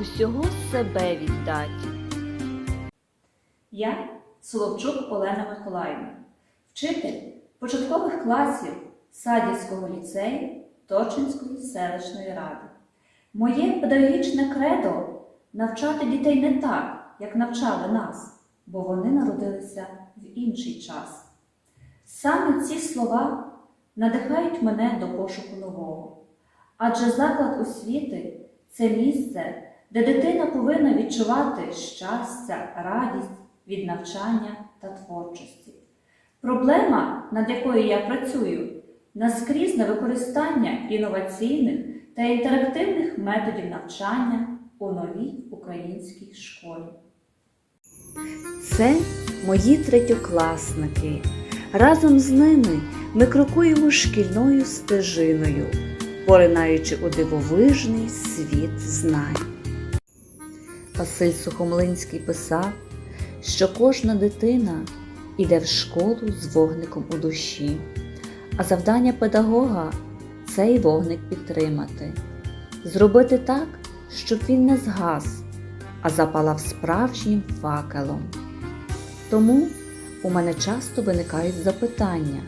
усього себе віддать. Я Соловчук Олена Миколаївна, вчитель початкових класів Садівського ліцею Точинської селищної ради. Моє педагогічне кредо навчати дітей не так, як навчали нас, бо вони народилися в інший час. Саме ці слова надихають мене до пошуку нового. Адже заклад освіти це місце, де дитина повинна відчувати щастя, радість від навчання та творчості. Проблема, над якою я працюю, наскрізне використання інноваційних та інтерактивних методів навчання у новій українській школі. Це мої третьокласники. Разом з ними ми крокуємо шкільною стежиною, поринаючи у дивовижний світ знань. Василь Сухомлинський писав, що кожна дитина іде в школу з вогником у душі, а завдання педагога цей вогник підтримати, зробити так, щоб він не згас, а запалав справжнім факелом. Тому у мене часто виникають запитання,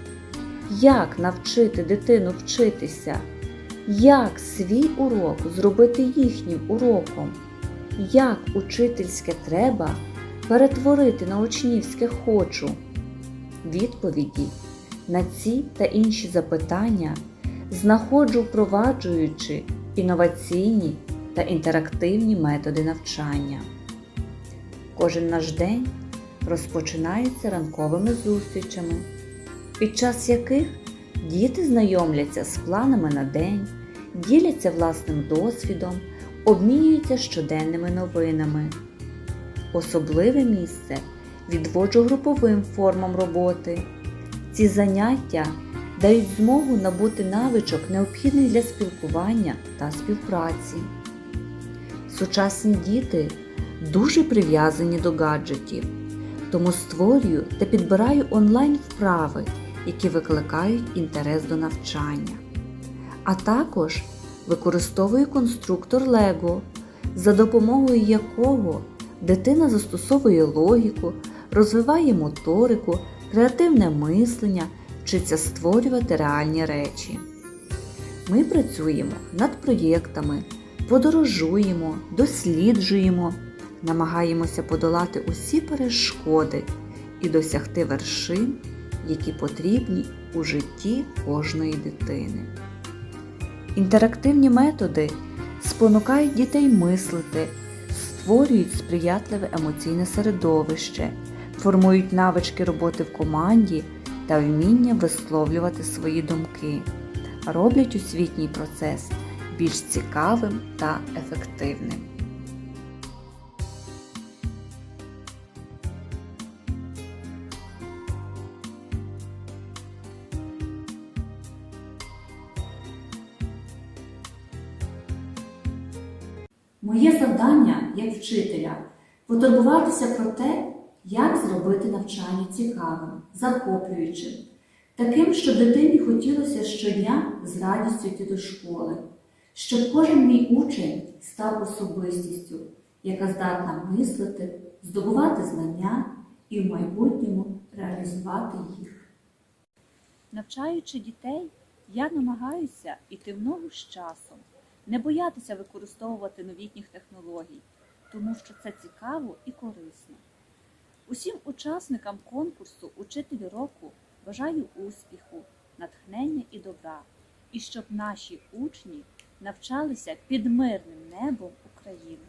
як навчити дитину вчитися, як свій урок зробити їхнім уроком, як учительське треба перетворити на учнівське хочу. Відповіді на ці та інші запитання знаходжу впроваджуючи інноваційні та інтерактивні методи навчання. Кожен наш день розпочинається ранковими зустрічами, під час яких діти знайомляться з планами на день, діляться власним досвідом, обмінюються щоденними новинами. Особливе місце відводжу груповим формам роботи. Ці заняття дають змогу набути навичок, необхідних для спілкування та співпраці. Сучасні діти дуже прив'язані до гаджетів, тому створюю та підбираю онлайн вправи, які викликають інтерес до навчання. А також використовую конструктор Lego, за допомогою якого дитина застосовує логіку, розвиває моторику, креативне мислення, вчиться створювати реальні речі. Ми працюємо над проєктами, подорожуємо, досліджуємо, намагаємося подолати усі перешкоди і досягти вершин, які потрібні у житті кожної дитини. Інтерактивні методи спонукають дітей мислити, створюють сприятливе емоційне середовище, формують навички роботи в команді та вміння висловлювати свої думки, роблять освітній процес більш цікавим та ефективним. Моє завдання як вчителя потурбуватися про те, як зробити навчання цікавим, захоплюючим, таким, щоб дитині хотілося щодня з радістю йти до школи, щоб кожен мій учень став особистістю, яка здатна мислити, здобувати знання і в майбутньому реалізувати їх. Навчаючи дітей, я намагаюся йти в ногу з часом, не боятися використовувати новітніх технологій, тому що це цікаво і корисно. Усім учасникам конкурсу Учитель року бажаю успіху, натхнення і добра, і щоб наші учні навчалися під мирним небом України.